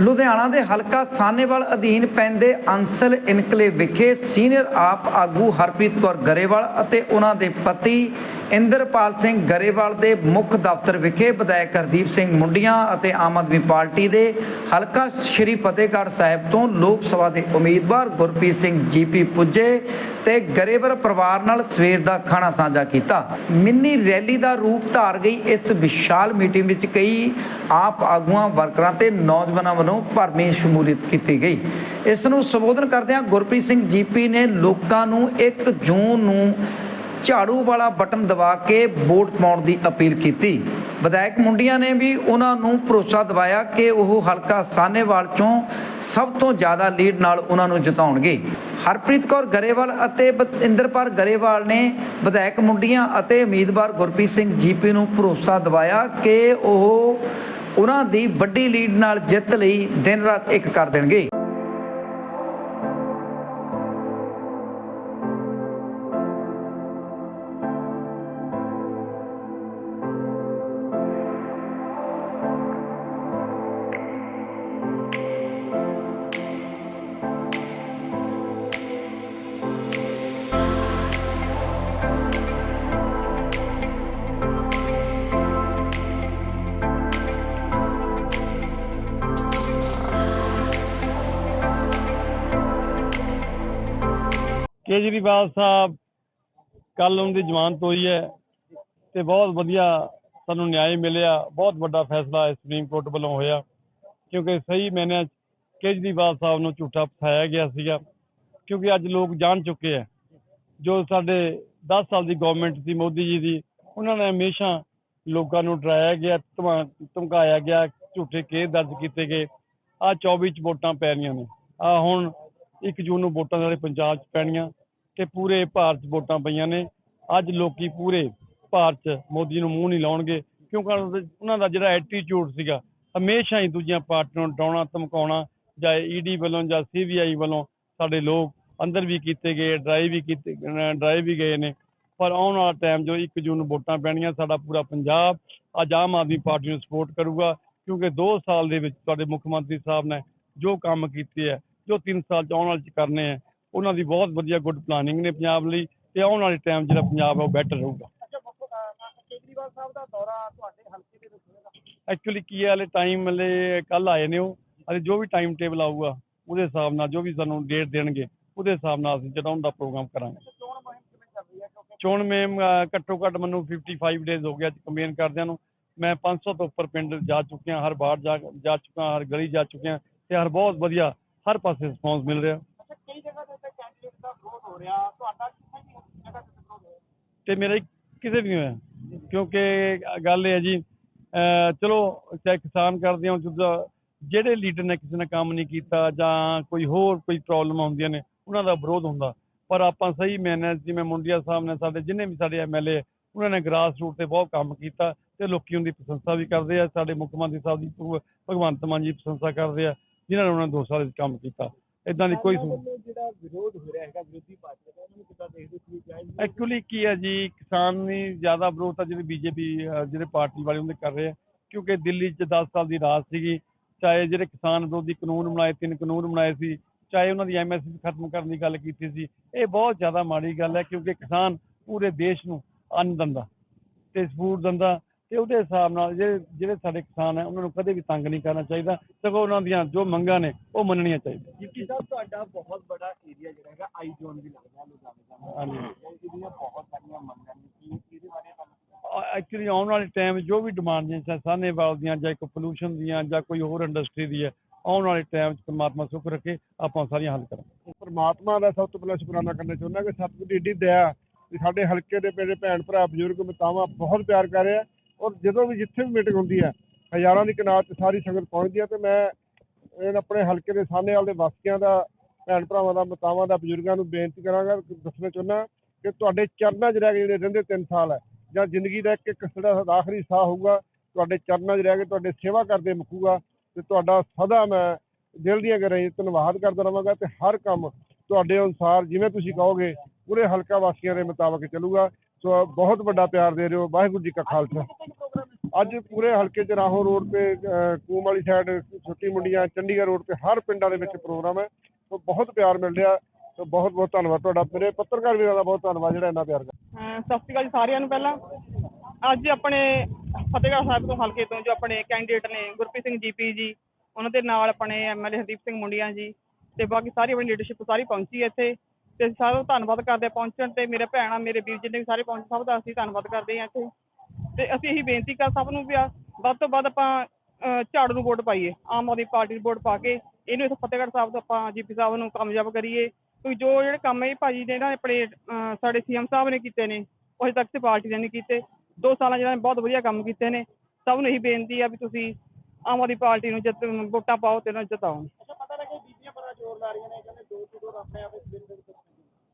ਲੁਧਿਆਣਾ ਦੇ ਹਲਕਾ ਸਾਨੇਵਾਲ ਅਧੀਨ ਪੈਂਦੇ ਅੰਸਲ ਇਨਕਲੇਵ ਵਿਖੇ ਸੀਨੀਅਰ ਆਪ ਆਗੂ ਹਰਪ੍ਰੀਤ ਕੌਰ ਗਰੇਵਾਲ ਅਤੇ ਉਹਨਾਂ ਦੇ ਪਤੀ ਇੰਦਰਪਾਲ ਸਿੰਘ ਗਰੇਵਾਲ ਦੇ ਮੁੱਖ ਦਫ਼ਤਰ ਵਿਖੇ ਵਿਧਾਇਕ ਹਰਦੀਪ ਸਿੰਘ ਮੁੰਡੀਆਂ ਅਤੇ ਆਮ ਆਦਮੀ ਪਾਰਟੀ ਦੇ ਹਲਕਾ ਸ਼੍ਰੀ ਫਤਿਹਗੜ੍ਹ ਸਾਹਿਬ ਤੋਂ ਲੋਕ ਸਭਾ ਦੇ ਉਮੀਦਵਾਰ ਗੁਰਪ੍ਰੀਤ ਸਿੰਘ ਜੀਪੀ ਪੁੱਜੇ ਤੇ ਗਰੇਵਾਲ ਪਰਿਵਾਰ ਨਾਲ ਸਵੇਰ ਦਾ ਖਾਣਾ ਸਾਂਝਾ ਕੀਤਾ। ਮਿੰਨੀ ਰੈਲੀ ਦਾ ਰੂਪ ਧਾਰ ਗਈ ਇਸ ਵਿਸ਼ਾਲ ਮੀਟਿੰਗ ਵਿੱਚ ਕਈ ਆਪ ਆਗੂਆਂ, ਵਰਕਰਾਂ ਤੇ ਨੌਜਵਾਨਾਂ ਵੱਲੋਂ ਭਰਮੀ ਸ਼ਮੂਲੀਅਤ ਕੀਤੀ ਗਈ। ਇਸ ਨੂੰ ਸੰਬੋਧਨ ਕਰਦਿਆਂ ਗੁਰਪ੍ਰੀਤ ਸਿੰਘ ਜੀਪੀ ਨੇ ਲੋਕਾਂ ਨੂੰ 1 ਜੂਨ ਨੂੰ ਝਾੜੂ ਵਾਲਾ ਬਟਨ ਦਬਾ ਕੇ ਵੋਟ ਪਾਉਣ ਦੀ ਅਪੀਲ ਕੀਤੀ। ਵਿਧਾਇਕ ਮੁੰਡੀਆਂ ਨੇ ਵੀ ਉਹਨਾਂ ਨੂੰ ਭਰੋਸਾ ਦਿਵਾਇਆ ਕਿ ਉਹ ਹਲਕਾ ਸਾਨੇਵਾਲ ਚੋਂ ਸਭ ਤੋਂ ਜ਼ਿਆਦਾ ਲੀਡ ਨਾਲ ਉਹਨਾਂ ਨੂੰ ਜਿਤਾਉਣਗੇ। ਹਰਪ੍ਰੀਤ ਕੌਰ ਗਰੇਵਾਲ ਅਤੇ ਬ- ਇੰਦਰਪਾਲ ਗਰੇਵਾਲ ਨੇ ਵਿਧਾਇਕ ਮੁੰਡੀਆਂ ਅਤੇ ਉਮੀਦਵਾਰ ਗੁਰਪ੍ਰੀਤ ਸਿੰਘ ਜੀਪੀ ਨੂੰ ਭਰੋਸਾ ਦਿਵਾਇਆ ਕਿ ਉਹ ਉਹਨਾਂ ਦੀ ਵੱਡੀ ਲੀਡ ਨਾਲ ਜਿੱਤ ਲਈ ਦਿਨ ਰਾਤ ਇੱਕ ਕਰ ਦੇਣਗੇ। ਕੇਜਰੀਵਾਲ ਸਾਹਿਬ ਕੱਲ ਉਹਨਾਂ ਦੀ ਜ਼ਮਾਨਤ ਹੋਈ ਹੈ ਤੇ ਬਹੁਤ ਵਧੀਆ ਸਾਨੂੰ ਨਿਆਂ ਮਿਲਿਆ, ਬਹੁਤ ਵੱਡਾ ਫੈਸਲਾ ਸੁਪਰੀਮ ਕੋਰਟ ਵੱਲੋਂ ਹੋਇਆ ਕਿਉਂਕਿ ਸਹੀ ਮੈਨੇ ਕੇਜਰੀਵਾਲ ਸਾਹਿਬ ਨੂੰ ਝੂਠਾ ਫਸਾਇਆ ਗਿਆ ਸੀਗਾ ਕਿਉਂਕਿ ਅੱਜ ਲੋਕ ਜਾਣ ਚੁੱਕੇ ਆ। ਜੋ ਸਾਡੇ 10 ਸਾਲ ਦੀ ਗਵਰਨਮੈਂਟ ਸੀ, ਮੋਦੀ ਜੀ ਦੀ, ਉਹਨਾਂ ਨੇ ਹਮੇਸ਼ਾ ਲੋਕਾਂ ਨੂੰ ਡਰਾਇਆ ਗਿਆ, ਧਮਾ- ਧਮਕਾਇਆ ਗਿਆ, ਝੂਠੇ ਕੇਸ ਦਰਜ ਕੀਤੇ ਗਏ। ਆ 24 ਚ ਵੋਟਾਂ ਪੈ ਰਹੀਆਂ ਨੇ। ਆ ਹੁਣ 1 ਜੂਨ ਨੂੰ ਵੋਟਾਂ ਸਾਰੇ ਪੰਜਾਬ ਚ ਪੈਣੀਆਂ। ਤੇ ਪੂਰੇ ਭਾਰਤ 'ਚ ਵੋਟਾਂ ਪਈਆਂ ਨੇ। ਅੱਜ ਲੋਕੀ ਪੂਰੇ ਭਾਰਤ 'ਚ ਮੋਦੀ ਨੂੰ ਮੂੰਹ ਨਹੀਂ ਲਾਉਣਗੇ, ਕਿਉਂਕਿ ਉਹਨਾਂ ਦਾ- ਜਿਹੜਾ ਐਟੀਟਿਊਡ ਸੀਗਾ, ਹਮੇਸ਼ਾ ਹੀ ਦੂਜੀਆਂ ਪਾਰਟੀਆਂ ਨੂੰ ਡਰਾਉਣਾ ਧਮਕਾਉਣਾ, ਜਾਂ ਈਡੀ ਵੱਲੋਂ ਜਾਂ ਸੀਬੀਆਈ ਵੱਲੋਂ ਸਾਡੇ ਲੋਕ ਅੰਦਰ ਵੀ ਕੀਤੇ ਗਏ ਡਰਾਈਵ ਵੀ ਕੀਤੇ ਡਰਾਈਵ ਵੀ ਗਏ ਨੇ। ਪਰ ਆਉਣ ਵਾਲਾ ਟਾਈਮ ਜੋ 1 ਜੂਨ ਨੂੰ ਵੋਟਾਂ ਪੈਣੀਆਂ, ਸਾਡਾ ਪੂਰਾ ਪੰਜਾਬ ਅੱਜ ਆਮ ਆਦਮੀ ਪਾਰਟੀ ਨੂੰ ਸਪੋਰਟ ਕਰੂਗਾ, ਕਿਉਂਕਿ 2 ਸਾਲ ਦੇ ਵਿੱਚ ਤੁਹਾਡੇ ਮੁੱਖ ਮੰਤਰੀ ਸਾਹਿਬ ਨੇ ਜੋ ਕੰਮ ਕੀਤੇ ਹੈ, ਜੋ 3 ਸਾਲ ਚ ਆਉਣ ਵਾਲੇ ਚ ਕਰਨੇ ਹੈ ਉਹਨਾਂ ਦੀ ਬਹੁਤ ਵਧੀਆ ਗੁੱਡ ਪਲਾਨਿੰਗ ਨੇ ਪੰਜਾਬ ਲਈ ਤੇ ਆਉਣ ਵਾਲੇ ਟਾਈਮ ਜਿਹੜਾ ਪੰਜਾਬ ਹੈ ਉਹ ਬੈਟਰ ਰਹੂਗਾ। ਕੇਜਰੀਵਾਲ ਸਾਹਿਬ ਦਾ ਦੌਰਾ ਤੁਹਾਡੇ ਹਲਕੇ ਦੇ ਵਿੱਚ ਹੋਵੇਗਾ ਐਕਚੁਅਲੀ ਕੀ ਹੈ ਹਲੇ ਟਾਈਮ ਹਲੇ ਕੱਲ ਆਏ ਨੇ ਉਹ। ਹਲੇ ਜੋ ਵੀ ਟਾਈਮ ਟੇਬਲ ਆਊਗਾ ਉਹਦੇ ਹਿਸਾਬ ਨਾਲ ਜੋ ਵੀ ਸਾਨੂੰ ਡੇਟ ਦੇਣਗੇ ਉਹਦੇ ਹਿਸਾਬ ਨਾਲ ਅਸੀਂ ਚੜਾਉਣ ਦਾ ਪ੍ਰੋਗਰਾਮ ਕਰਾਂਗੇ। ਚੋਣ ਮੇਮ ਘੱਟੋ ਘੱਟ ਮੈਨੂੰ 55 ਡੇਜ਼ ਹੋ ਗਿਆ ਕੰਪੇਨ ਕਰਦਿਆਂ ਨੂੰ। ਮੈਂ 500 ਤੋਂ ਉੱਪਰ ਪਿੰਡ ਜਾ ਚੁੱਕਿਆ ਹਰ ਬਾੜ ਜਾ ਜਾ ਚੁੱਕਾ ਹਰ ਗਲੀ ਜਾ ਚੁੱਕਿਆ ਤੇ ਹਰ ਬਹੁਤ ਵਧੀਆ ਹਰ ਪਾਸੇ ਰਿਸਪੌਂਸ ਮਿਲ ਰਿਹਾ। ਅੱਛਾ ਕਈ ਜਗ੍ਹਾ ਤੇ ਉੱਤੇ ਕੈਂਡੀਡੇਟ ਦਾ ਵਿਰੋਧ ਹੋ ਰਿਹਾ, ਤੁਹਾਡਾ ਕਿਸੇ ਵੀ ਜਗ੍ਹਾ ਤੇ ਵਿਰੋਧ ਹੋਇਆ? ਤੇ ਮੇਰਾ ਕਿਸੇ ਵੀ ਹੋਇਆ, ਕਿਉਂਕਿ ਗੱਲ ਇਹ ਹੈ ਜੀ ਚਲੋ, ਚਾਹੇ ਕਿਸਾਨ ਕਰਦੇ ਹੋ ਜਿਹੜੇ ਲੀਡਰ ਨੇ ਕਿਸੇ ਨੇ ਕੰਮ ਨਹੀਂ ਕੀਤਾ ਜਾਂ ਕੋਈ ਹੋਰ ਕੋਈ ਪ੍ਰੋਬਲਮ ਹੁੰਦੀਆਂ ਨੇ, ਉਹਨਾਂ ਦਾ ਵਿਰੋਧ ਹੁੰਦਾ। ਪਰ ਆਪਾਂ ਸਹੀ ਮੈਨੇ ਜਿਵੇਂ ਮੁੰਡਿਆ ਸਾਹਿਬ ਨੇ ਸਾਡੇ, ਜਿੰਨੇ ਵੀ ਸਾਡੇ ਐਮਐਲਏ ਉਹਨਾਂ ਨੇ ਗ੍ਰਾਸ ਰੂਟ ਤੇ ਬਹੁਤ ਕੰਮ ਕੀਤਾ ਤੇ ਲੋਕੀ ਉਹਦੀ ਪ੍ਰਸ਼ੰਸਾ ਵੀ ਕਰਦੇ ਆ। ਸਾਡੇ ਮੁੱਖ ਮੰਤਰੀ ਸਾਹਿਬ ਦੀ ਭਗਵੰਤ ਮਾਨ ਜੀ ਪ੍ਰਸ਼ੰਸਾ ਕਰਦੇ ਆ, ਜਿਨ੍ਹਾਂ ਨੇ ਉਹਨਾਂ ਨੇ ਦੋ ਸਾਲ ਵਿੱਚ ਕੰਮ ਕੀਤਾ। ਇਦਾਂ ਦੀ ਕੋਈ ਜਿਹੜਾ ਵਿਰੋਧ ਹੋ ਰਿਹਾ ਹੈਗਾ ਵਿਰੋਧੀ ਪਾਰਟੀ ਦਾ ਉਹਨੂੰ ਕਿੱਦਾਂ ਦੇਖਦੇ ਸੀ ਜਾਇਜ਼ ਐਕਚੁਅਲੀ ਕੀ ਹੈ ਜੀ ਕਿਸਾਨ ਨਹੀਂ ਜ਼ਿਆਦਾ ਵਿਰੋਧ ਤਾਂ ਜਿਹੜੇ ਬੀਜੇਪੀ ਜਿਹੜੇ ਪਾਰਟੀ ਵਾਲੇ ਉਹਦੇ ਕਰ ਰਹੇ ਆ। ਕਿਉਂਕਿ ਦਿੱਲੀ 'ਚ 10 ਸਾਲ ਦੀ ਰਾਜ ਸੀਗੀ ਚਾਹੇ ਜਿਹੜੇ ਕਿਸਾਨ ਵਿਰੋਧੀ ਕਾਨੂੰਨ ਬਣਾਏ ਤਿੰਨ ਕਾਨੂੰਨ ਬਣਾਏ ਸੀ ਚਾਹੇ ਉਹਨਾਂ ਦੀ ਐਮਐਸਪੀ ਖਤਮ ਕਰਨ ਦੀ ਗੱਲ ਕੀਤੀ ਸੀ ਇਹ ਬਹੁਤ ਜ਼ਿਆਦਾ ਮਾੜੀ ਗੱਲ ਹੈ ਕਿਉਂਕਿ ਕਿਸਾਨ ਪੂਰੇ ਦੇਸ਼ ਨੂੰ ਅੰਨ ਦਿੰਦਾ ਤੇ ਫੂਡ ਦਿੰਦਾ ਤੇ ਉਹਦੇ ਹਿਸਾਬ ਨਾਲ ਜਿਹੜੇ ਜਿਹੜੇ ਸਾਡੇ ਕਿਸਾਨ ਹੈ ਉਹਨਾਂ ਨੂੰ ਕਦੇ ਵੀ ਤੰਗ ਨਹੀਂ ਕਰਨਾ ਚਾਹੀਦਾ। ਸਗੋਂ ਉਹਨਾਂ ਦੀਆਂ ਜੋ ਮੰਗਾਂ ਨੇ ਉਹ ਮੰਨਣੀਆਂ ਚਾਹੀਦੀਆਂ। ਜਿੱਕੀ ਸਾਹਿਬ ਤੁਹਾਡਾ ਬਹੁਤ ਬੜਾ ਏਰੀਆ ਜਿਹੜਾ ਹੈਗਾ ਆਈ ਜ਼ੋਨ ਵੀ ਲੱਗਦਾ ਲੁਧਿਆਣੇ ਦਾ। ਹਾਂਜੀ। ਇਹਦੀਆਂ ਬਹੁਤ ਸਾਰੀਆਂ ਮੰਗਾਂ ਨੇ ਕੀ ਇਹਦੇ ਬਾਰੇ ਤੁਹਾਨੂੰ ਐਕਚੁਅਲੀ ਆਉਣ ਵਾਲੇ ਟਾਈਮ ਜੋ ਵੀ ਡਿਮਾਂਡ ਨੇ ਚਾਹੇ ਸਾਹਨੇਵਾਲ ਦੀਆਂ ਜਾਂ ਕੋਈ ਪੋਲੂਸ਼ਨ ਦੀਆਂ ਜਾਂ ਕੋਈ ਹੋਰ ਇੰਡਸਟਰੀ ਦੀ ਹੈ ਆਉਣ ਵਾਲੇ ਟਾਈਮ 'ਚ ਪਰਮਾਤਮਾ ਸੁੱਖ ਰੱਖੇ ਆਪਾਂ ਸਾਰੀਆਂ ਹੱਲ ਕਰਾਂਗੇ। ਪਰਮਾਤਮਾ ਦਾ ਸਭ ਤੋਂ ਪਹਿਲਾਂ ਸ਼ੁਕਰਾਨਾ ਕਰਨਾ ਚਾਹੁੰਦਾ ਕਿ ਸਤਿਗੁਰ ਦੀ ਏਡੀ ਦਇਆ ਵੀ ਸਾਡੇ ਹਲਕੇ ਦੇ ਮੇਰੇ ਭੈਣ ਭਰਾ ਬਜ਼ੁਰਗ ਮਤਾਵਾਂ ਬਹੁਤ ਪਿਆਰ ਕਰ ਰਹੇ ਔਰ ਜਦੋਂ ਵੀ ਜਿੱਥੇ ਵੀ ਮੀਟਿੰਗ ਹੁੰਦੀ ਹੈ, ਹਜ਼ਾਰਾਂ ਦੀ ਕਨਾਤ 'ਚ ਸਾਰੀ ਸੰਗਤ ਪਹੁੰਚਦੀ ਹੈ ਤੇ ਮੈਂ ਆਪਣੇ ਹਲਕੇ ਦੇ ਸਾਹਨੇਵਾਲ ਦੇ ਵਾਸੀਆਂ ਦਾ, ਭੈਣ ਭਰਾਵਾਂ ਦਾ, ਮਤਾਵਾਂ ਦਾ, ਬਜ਼ੁਰਗਾਂ ਨੂੰ ਬੇਨਤੀ ਕਰਾਂਗਾ, ਦੱਸਣਾ ਚਾਹੁੰਦਾ ਕਿ ਤੁਹਾਡੇ ਚਰਨਾਂ 'ਚ ਰਹਿ ਕੇ ਜਿਹੜੇ ਰਹਿੰਦੇ 3 ਸਾਲ ਹੈ, ਜਾਂ ਜ਼ਿੰਦਗੀ ਦਾ ਇੱਕ ਇੱਕ ਜਿਹੜਾ ਆਖਰੀ ਸਾਹ ਹੋਊਗਾ, ਤੁਹਾਡੇ ਚਰਨਾਂ 'ਚ ਰਹਿ ਕੇ ਤੁਹਾਡੇ ਸੇਵਾ ਕਰਦੇ ਮੁੱਕੂਗਾ ਤੇ ਤੁਹਾਡਾ ਸਦਾ ਮੈਂ ਦਿਲ ਦੀਆਂ ਗਹਿਰਾਈਆਂ ਧੰਨਵਾਦ ਕਰਦਾ ਰਹਾਂਗਾ ਤੇ ਹਰ ਕੰਮ ਤੁਹਾਡੇ ਅਨੁਸਾਰ ਜਿਵੇਂ ਤੁਸੀਂ ਕਹੋਗੇ, ਪੂਰੇ ਹਲਕਾ ਵਾਸੀਆਂ ਦੇ ਮੁਤਾਬਕ ਚੱਲੂਗਾ। ਸੋ ਬਹੁਤ ਵੱਡਾ ਪਿਆਰ ਦੇ ਰਹੇ ਹੋ, ਵਾਹਿਗੁਰੂ ਜੀ ਕਾ ਖਾਲਸਾ। ਅੱਜ ਪੂਰੇ ਹਲਕੇ 'ਚ ਰਾਹੋਂ ਰੋਡ ਤੇ ਕੂਮ ਵਾਲੀ ਸਾਈਡ ਛੋਟੀ ਮੁੰਡੀਆਂ, ਚੰਡੀਗੜ੍ਹ ਰੋਡ ਤੇ ਹਰ ਪਿੰਡਾਂ ਦੇ ਵਿੱਚ ਪ੍ਰੋਗਰਾਮ ਹੈ। ਸੋ ਬਹੁਤ ਪਿਆਰ ਮਿਲ ਰਿਹਾ। ਸੋ ਬਹੁਤ ਬਹੁਤ ਧੰਨਵਾਦ ਤੁਹਾਡਾ। ਮੇਰੇ ਪੱਤਰਕਾਰ ਵੀਰਾਂ ਦਾ ਬਹੁਤ ਧੰਨਵਾਦ, ਜਿਹੜਾ ਇੰਨਾ ਪਿਆਰ ਕਰ ਸਤਿ ਸ਼੍ਰੀ ਅਕਾਲ ਜੀ ਸਾਰਿਆਂ ਨੂੰ ਪਹਿਲਾਂ। ਅੱਜ ਆਪਣੇ ਫਤਿਹਗੜ੍ਹ ਸਾਹਿਬ ਤੋਂ ਹਲਕੇ ਤੋਂ ਜੋ ਆਪਣੇ ਕੈਂਡੀਡੇਟ ਨੇ, ਗੁਰਪ੍ਰੀਤ ਸਿੰਘ ਜੀਪੀ ਜੀ, ਉਹਨਾਂ ਦੇ ਨਾਲ ਆਪਣੇ ਐਮਐਲਏ ਹਰਦੀਪ ਸਿੰਘ ਮੁੰਡੀਆਂ ਜੀ, ਤੇ ਬਾਕੀ ਸਾਰੀ ਆਪਣੀ ਲੀਡਰਸ਼ਿਪ ਸਾਰੀ ਪਹੁੰਚੀ ਹੈ ਇੱਥੇ। ਤੇ ਅਸੀਂ ਸਾਰਿਆਂ ਦਾ ਧੰਨਵਾਦ ਕਰਦੇ ਹਾਂ ਪਹੁੰਚਣ ਤੇ, ਮੇਰੇ ਭੈਣਾਂ, ਮੇਰੇ ਵੀਰ ਜਿੰਨੇ ਵੀ ਸਾਰੇ ਪਹੁੰਚ, ਸਭ ਦਾ ਅਸੀਂ ਧੰਨਵਾਦ ਕਰਦੇ ਹਾਂ ਇੱਥੇ। ਤੇ ਅਸੀਂ ਇਹੀ ਬੇਨਤੀ ਕਰ ਸਭ ਨੂੰ ਵੀ ਆ, ਵੱਧ ਤੋਂ ਵੱਧ ਆਪਾਂ ਝਾੜੂ ਨੂੰ ਵੋਟ ਪਾਈਏ। ਆਮ ਆਦਮੀ ਪਾਰਟੀ ਨੂੰ ਵੋਟ ਪਾ ਕੇ ਇਹਨੂੰ ਇੱਥੇ ਫਤਿਹਗੜ੍ਹ ਸਾਹਿਬ ਤੋਂ ਆਪਾਂ ਜੀਪੀ ਸਾਹਿਬ ਨੂੰ ਕਾਮਯਾਬ ਕਰੀਏ। ਕਿਉਂਕਿ ਜੋ ਜਿਹੜੇ ਕੰਮ ਇਹ ਭਾਜੀ ਨੇ ਨਾ ਆਪਣੇ, ਅਹ, ਸਾਡੇ ਸੀਐਮ ਸਾਹਿਬ ਨੇ ਕੀਤੇ ਨੇ, ਉਹ ਅਜੇ ਤੱਕ ਤੇ ਪਾਰਟੀ ਨੇ ਨਹੀਂ ਕੀਤੇ। ਦੋ ਸਾਲਾਂ ਜਿਹਨਾਂ ਬਹੁਤ ਵਧੀਆ ਕੰਮ ਕੀਤੇ ਨੇ। ਸਭ ਨੂੰ ਇਹੀ ਬੇਨਤੀ ਆ ਵੀ ਤੁਸੀਂ ਆਮ ਆਦਮੀ ਪਾਰਟੀ ਨੂੰ ਜਿੱਤ, ਵੋਟਾਂ ਪਾਓ ਤੇ ਉਹਨਾਂ ਨੂੰ ਜਿਤਾਓ। ਅੱਛਾ, ਪਤਾ ਲੱਗੇ ਬੀਬੀਆਂ ਬੜਾ ਜ਼ੋਰ ਲਾ ਰਹੀਆਂ ਨੇ, ਕਹਿੰਦੇ ਦੋ ਤੋਂ ਦੋ ਆਪਣੇ ਆਪ ਇਸ ਦਿਨ ਦੇ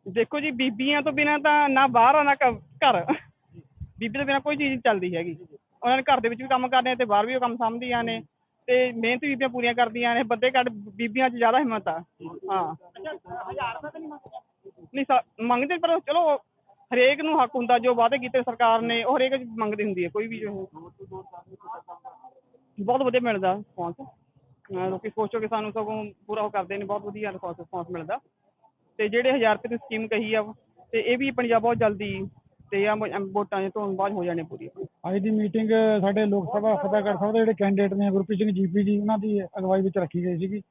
ਦੇਖੋ ਜੀ, ਬੀਬੀਆਂ ਤੋਂ ਬਿਨਾਂ ਤਾਂ ਨਾ ਬਾਹਰ ਆ, ਨਾ ਘ- ਘਰ। ਬੀਬੀ ਤੋਂ ਬਿਨਾਂ ਕੋਈ ਚੀਜ਼ ਨਹੀਂ ਚੱਲਦੀ ਹੈਗੀ। ਉਹਨਾਂ ਨੇ ਘਰ ਦੇ ਵਿੱਚ ਵੀ ਕੰਮ ਕਰਨੇ ਤੇ ਬਾਹਰ ਵੀ ਉਹ ਕੰਮ ਸਾਂਭਦੀਆਂ ਨੇ ਤੇ ਮਿਹਨਤ ਬੀਬੀਆਂ ਪੂਰੀਆਂ ਕਰਦੀਆਂ ਨੇ ਬੰਦੇ ਘੱਟ ਬੀਬੀਆਂ 'ਚ ਜ਼ਿਆਦਾ ਹਿੰਮਤ ਆ। ਹਾਂ। ਨਹੀਂ ਮੰਗਦੇ ਸਾ- ਮੰਗਦੇ ਪਰ ਚਲੋ, ਹਰੇਕ ਨੂੰ ਹੱਕ ਹੁੰਦਾ, ਜੋ ਵਾਅਦੇ ਕੀਤੇ ਸਰਕਾਰ ਨੇ, ਉਹ ਹਰੇਕ ਮੰਗਦੀ ਹੁੰਦੀ ਹੈ, ਕੋਈ ਵੀ ਜੋ। ਬਹੁਤ ਵਧੀਆ ਮਿਲਦਾ ਰਿਸਪੌਂਸ ਲੋਕੀ ਸੋਚੋ ਕਿ ਸਾਨੂੰ ਸਗੋਂ ਪੂਰਾ ਉਹ ਕਰਦੇ ਨੇ, ਬਹੁਤ ਵਧੀਆ ਰਿਸਪੌਂਸ ਮਿਲਦਾ। ਤੇ ਜਿਹੜੇ 1000 ਰੁਪਏ ਦੀ ਸਕੀਮ ਕਹੀ ਆ, ਤੇ ਇਹ ਵੀ ਪੰਜਾਬ ਬਹੁਤ ਜਲਦੀ ਤੇ ਆ ਵੋਟਾਂ ਦੇ ਤੋਂ ਬਾਅਦ ਹੋ ਜਾਣੇ ਪੂਰੀ। ਅੱਜ ਦੀ ਮੀਟਿੰਗ ਸਾਡੇ ਲੋਕ ਸਭਾ ਫਤਿਹਗੜ੍ਹ ਸਾਹਿਬ ਦੇ ਜਿਹੜੇ ਕੈਂਡੀਡੇਟ ਨੇ ਗੁਰਪ੍ਰੀਤ ਸਿੰਘ ਜੀਪੀ ਜੀ, ਉਹਨਾਂ ਦੀ ਅਗਵਾਈ ਵਿੱਚ ਰੱਖੀ ਗਈ ਸੀਗੀ।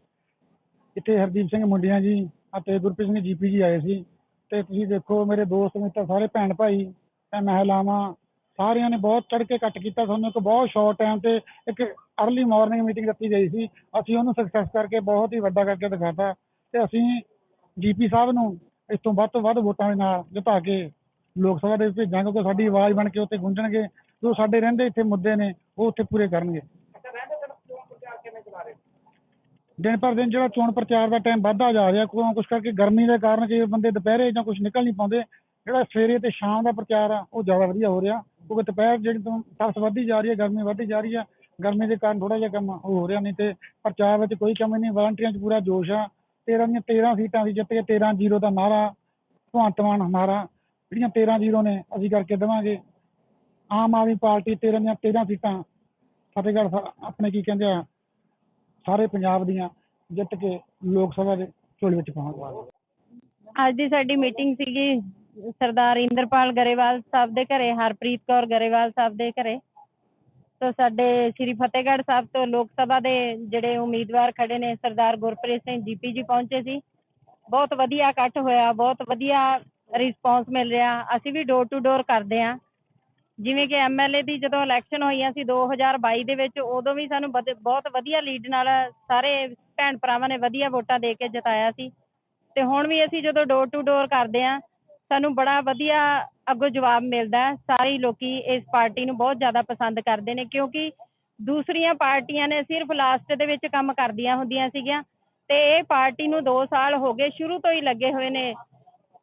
ਇੱਥੇ ਹਰਦੀਪ ਸਿੰਘ ਮੁੰਡੀਆਂ ਜੀ ਅਤੇ ਗੁਰਪ੍ਰੀਤ ਸਿੰਘ ਜੀਪੀ ਜੀ ਆਏ ਸੀ। ਤੇ ਤੁਸੀਂ ਦੇਖੋ ਮੇਰੇ ਦੋਸਤ, ਮਿੱਤਰ, ਸਾਰੇ ਭੈਣ ਭਾਈ ਤੇ ਮਹਿਲਾਵਾਂ, ਸਾਰਿਆਂ ਨੇ ਬਹੁਤ ਚੜ ਕੇ ਕੱਟ ਕੀਤਾ। ਸਾਨੂੰ ਇੱਕ ਬਹੁਤ ਸ਼ਾਰਟ ਟਾਈਮ ਤੇ ਇੱਕ ਅਰਲੀ ਮਾਰਨਿੰਗ ਮੀਟਿੰਗ ਦਿੱਤੀ ਗਈ ਸੀ। ਅਸੀਂ ਉਹਨੂੰ ਸਕਸੈਸ ਕਰਕੇ ਬਹੁਤ ਹੀ ਵੱਡਾ ਕਰਕੇ ਦਿਖਾਤਾ। ਤੇ ਅਸੀਂ ਜੀਪੀ ਸਾਹਿਬ ਨੂੰ ਇਸ ਤੋਂ ਵੱਧ ਤੋਂ ਵੱਧ ਵੋਟਾਂ ਦੇ ਨਾਲ ਜਿਤਾ ਕੇ ਲੋਕ ਸਭਾ ਦੇ ਵਿੱਚ ਭੇਜਾਂਗੇ ਕਿਉਂਕਿ ਸਾਡੀ ਆਵਾਜ਼ ਬਣ ਕੇ ਉੱਥੇ ਗੂੰਜਣਗੇ ਜੋ ਸਾਡੇ ਰਹਿੰਦੇ ਇੱਥੇ ਮੁੱਦੇ ਨੇ ਉਹ ਉੱਥੇ ਪੂਰੇ ਕਰਨਗੇ। ਦਿਨ ਪਰ ਦਿਨ ਜਿਹੜਾ ਚੋਣ ਪ੍ਰਚਾਰ ਦਾ ਟਾਈਮ ਵੱਧਦਾ ਜਾ ਰਿਹਾ ਕੋਈ ਕੁਛ ਕਰਕੇ ਗਰਮੀ ਦੇ ਕਾਰਨ ਕਈ ਬੰਦੇ ਦੁਪਹਿਰੇ ਜਾਂ ਕੁਝ ਨਿਕਲ ਨਹੀਂ ਪਾਉਂਦੇ ਜਿਹੜਾ ਸਵੇਰੇ ਤੇ ਸ਼ਾਮ ਦਾ ਪ੍ਰਚਾਰ ਆ ਉਹ ਜ਼ਿਆਦਾ ਵਧੀਆ ਹੋ ਰਿਹਾ ਕਿਉਂਕਿ ਦੁਪਹਿਰ ਜਿਹੜੀ ਤੋਂ ਤਰਸ ਵੱਧਦੀ ਜਾ ਰਹੀ ਹੈ ਗਰਮੀ ਵੱਧਦੀ ਜਾ ਰਹੀ ਹੈ ਗਰਮੀ ਦੇ ਕਾਰਨ ਥੋੜਾ ਜਿਹਾ ਕੰਮ ਉਹ ਹੋ ਰਿਹਾ ਨਹੀਂ ਤੇ ਪ੍ਰਚਾਰ ਵਿੱਚ ਕੋਈ ਕਮੀ ਨਹੀਂ ਵਾਲੰਟੀਅਰਾਂ 'ਚ ਪੂਰਾ ਜੋਸ਼ ਆ 13 ਦੀਆਂ 13 ਸੀਟਾਂ ਦੀ ਜਿੱਤ ਕੇ 13 ਜ਼ੀਰੋ ਦਾ ਨਾਰਾ ਭਗਵੰਤ ਮਾਨ ਹਮਾਰਾ, ਜਿਹੜੀਆਂ 13 ਜ਼ੀਰੋ ਨੇ ਅਸੀਂ ਕਰਕੇ ਦੇਵਾਂਗੇ। ਆਮ ਆਦਮੀ ਪਾਰਟੀ 13 ਦੀਆਂ 13 ਸੀਟਾਂ, ਫਤਿਹਗੜ੍ਹ ਆਪਣੇ ਕੀ ਕਹਿੰਦੇ ਆ, ਸਾਰੇ ਪੰਜਾਬ ਦੀਆਂ ਜਿੱਤ ਕੇ ਲੋਕ ਸਭਾ ਦੇ ਝੋਲੀ ਵਿੱਚ ਪਾਵਾਂਗੇ ਅੱਜ ਦੀ ਸਾਡੀ ਮੀਟਿੰਗ ਸੀਗੀ ਸਰਦਾਰ ਇੰਦਰਪਾਲ ਗਰੇਵਾਲ ਸਾਹਿਬ ਦੇ ਘਰੇ, ਹਰਪ੍ਰੀਤ ਕੌਰ ਗਰੇਵਾਲ ਸਾਹਿਬ ਦੇ ਘਰੇ। ਤੋਂ ਸਾਡੇ ਸ੍ਰੀ ਫਤਿਹਗੜ੍ਹ ਸਾਹਿਬ ਤੋਂ ਲੋਕ ਸਭਾ ਦੇ ਜਿਹੜੇ ਉਮੀਦਵਾਰ ਖੜੇ ਨੇ, ਸਰਦਾਰ ਗੁਰਪ੍ਰੀਤ ਸਿੰਘ ਜੀਪੀ ਜੀ ਪਹੁੰਚੇ ਸੀ। ਬਹੁਤ ਵਧੀਆ ਇਕੱਠ ਹੋਇਆ, ਬਹੁਤ ਵਧੀਆ ਰਿਸਪੌਂਸ ਮਿਲ ਰਿਹਾ। ਅਸੀਂ ਵੀ ਡੋਰ ਟੂ ਡੋਰ ਕਰਦੇ ਹਾਂ। ਜਿਵੇਂ ਕਿ ਐਮਐਲਏ ਦੀ ਜਦੋਂ ਇਲੈਕਸ਼ਨ ਹੋਈਆਂ ਸੀ 2022 ਦੇ ਵਿੱਚ ਉਦੋਂ ਵੀ ਸਾਨੂੰ ਬਹੁਤ ਵਧੀਆ ਲੀਡ ਨਾਲ ਸਾਰੇ ਭੈਣ ਭਰਾਵਾਂ ਨੇ ਵਧੀਆ ਵੋਟਾਂ ਦੇ ਕੇ ਜਿਤਾਇਆ ਸੀ। ਤੇ ਹੁਣ ਵੀ ਅਸੀਂ ਜਦੋਂ ਡੋਰ ਟੂ ਡੋਰ ਕਰਦੇ ਆ ਸਾਨੂੰ ਬੜਾ ਵਧੀਆ ਅੱਗੋਂ ਜਵਾਬ ਮਿਲਦਾ ਹੈ। ਸਾਰੇ ਲੋਕੀ ਇਸ ਪਾਰਟੀ ਨੂੰ ਬਹੁਤ ਜ਼ਿਆਦਾ ਪਸੰਦ ਕਰਦੇ ਨੇ ਕਿਉਂਕਿ ਦੂਸਰੀਆਂ ਪਾਰਟੀਆਂ ਨੇ ਸਿਰਫ ਲਾਸਟ ਦੇ ਵਿੱਚ ਕੰਮ ਕਰਦੀਆਂ ਹੁੰਦੀਆਂ ਸੀਗੀਆਂ ਤੇ ਇਹ ਪਾਰਟੀ ਨੂੰ 2 ਸਾਲ ਹੋ ਗਏ ਸ਼ੁਰੂ ਤੋਂ ਹੀ ਲੱਗੇ ਹੋਏ ਨੇ।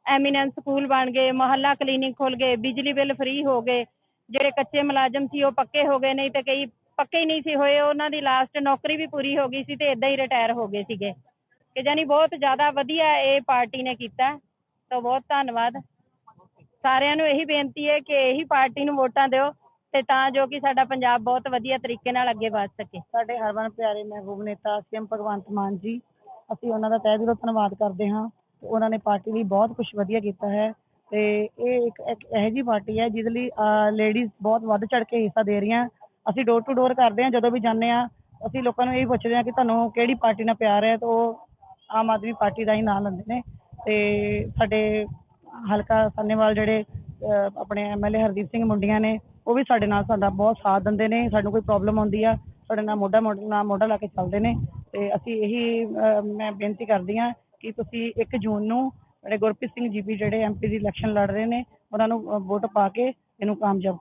ਐਮੀਨੈਂਸ ਸਕੂਲ ਬਣ ਗਏ, ਮੁਹੱਲਾ ਕਲੀਨਿਕ ਖੁੱਲ ਗਏ, ਬਿਜਲੀ ਬਿੱਲ ਫ੍ਰੀ ਹੋ ਗਏ, ਜਿਹੜੇ ਕੱਚੇ ਮੁਲਾਜ਼ਮ ਸੀ ਉਹ ਪੱਕੇ ਹੋ ਗਏ, ਨਹੀਂ ਤੇ ਕਈ ਪੱਕੇ ਹੀ ਨਹੀਂ ਸੀ ਹੋਏ, ਉਹਨਾਂ ਦੀ ਲਾਸਟ ਨੌਕਰੀ ਵੀ ਪੂਰੀ ਹੋ ਗਈ ਸੀ ਤੇ ਇਦਾਂ ਹੀ ਰਿਟਾਇਰ ਹੋ ਗਏ ਸੀਗੇ। ਕਿ ਜਾਨੀ ਬਹੁਤ ਜ਼ਿਆਦਾ ਵਧੀਆ ਇਹ ਪਾਰਟੀ ਨੇ ਕੀਤਾ। ਤਾਂ ਬਹੁਤ ਧੰਨਵਾਦ। ਸਾਰਿਆਂ ਨੂੰ ਇਹੀ ਬੇਨਤੀ ਹੈ ਕਿ ਇਹੀ ਪਾਰਟੀ ਨੂੰ ਵੋਟਾਂ ਦਿਓ ਤੇ ਤਾਂ ਜੋ ਕਿ ਸਾਡਾ ਪੰਜਾਬ ਬਹੁਤ ਵਧੀਆ ਤਰੀਕੇ ਨਾਲ ਅੱਗੇ ਵਧ ਸਕੇ। ਸਾਡੇ ਹਰਮਨ ਪਿਆਰੇ ਮਹਿਬੂਬ ਨੇਤਾ, ਸੀਐਮ ਭਗਵੰਤ ਮਾਨ ਜੀ, ਅਸੀਂ ਉਹਨਾਂ ਦਾ ਤਹਿ ਦਿਲੋਂ ਧੰਨਵਾਦ ਕਰਦੇ ਹਾਂ। ਉਹਨਾਂ ਨੇ ਪਾਰਟੀ ਲਈ ਬਹੁਤ ਕੁਝ ਵਧੀਆ ਕੀਤਾ ਹੈ ਤੇ ਇਹ ਇੱਕ ਇਹੋ ਜਿਹੀ ਪਾਰਟੀ ਹੈ ਜਿਹਦੇ ਲਈ ਲੇਡੀਜ਼ ਬਹੁਤ ਵੱਧ ਚੜ ਕੇ ਹਿੱਸਾ ਦੇ ਰਹੀਆਂ। ਅਸੀਂ ਡੋਰ ਟੂ ਡੋਰ ਕਰਦੇ ਹਾਂ, ਜਦੋਂ ਵੀ ਜਾਂਦੇ ਹਾਂ। ਅਸੀਂ ਲੋਕਾਂ ਨੂੰ ਇਹ ਪੁੱਛਦੇ ਹਾਂ ਕਿ ਤੁਹਾਨੂੰ ਕਿਹੜੀ ਪਾਰਟੀ ਨਾਲ ਪਿਆਰ ਹੈ ਤਾਂ ਉਹ ਆਮ ਆਦਮੀ ਪਾਰਟੀ ਦਾ ਹੀ ਨਾਂ ਲੈਂਦੇ ਨੇ। ਤੇ ਸਾਡੇ ਹਲਕਾ ਸਾਨੇਵਾਲ ਜਿਹੜੇ ਅਹ, ਆਪਣੇ ਐਮਐਲਏ ਹਰਦੀਪ ਸਿੰਘ ਮੁੰਡੀਆਂ ਨੇ ਉਹ ਵੀ ਸਾਡੇ ਨਾਲ ਸਾਡਾ ਬਹੁਤ ਸਾਥ ਦਿੰਦੇ ਨੇ ਸਾਨੂੰ ਕੋਈ ਪ੍ਰੋਬਲਮ ਆਉਂਦੀ ਆ ਸਾਡੇ ਨਾਲ ਮੋਢਾ ਮੋਢਾ ਨਾਲ ਮੋਢਾ ਲਾ ਕੇ ਚੱਲਦੇ ਨੇ ਤੇ ਅਸੀਂ ਇਹੀ ਮੈਂ ਬੇਨਤੀ ਕਰਦੀ ਹਾਂ ਕਿ ਤੁਸੀਂ 1 ਜੂਨ ਨੂੰ ਜਿਹੜੇ ਗੁਰਪ੍ਰੀਤ ਸਿੰਘ ਜੀਪੀ ਜਿਹੜੇ ਐਮਪੀ ਦੀ ਇਲੈਕਸ਼ਨ ਲੜ ਰਹੇ ਨੇ ਉਹਨਾਂ ਨੂੰ ਵੋਟ ਪਾ ਕੇ ਇਹਨੂੰ ਕਾਮਯਾਬ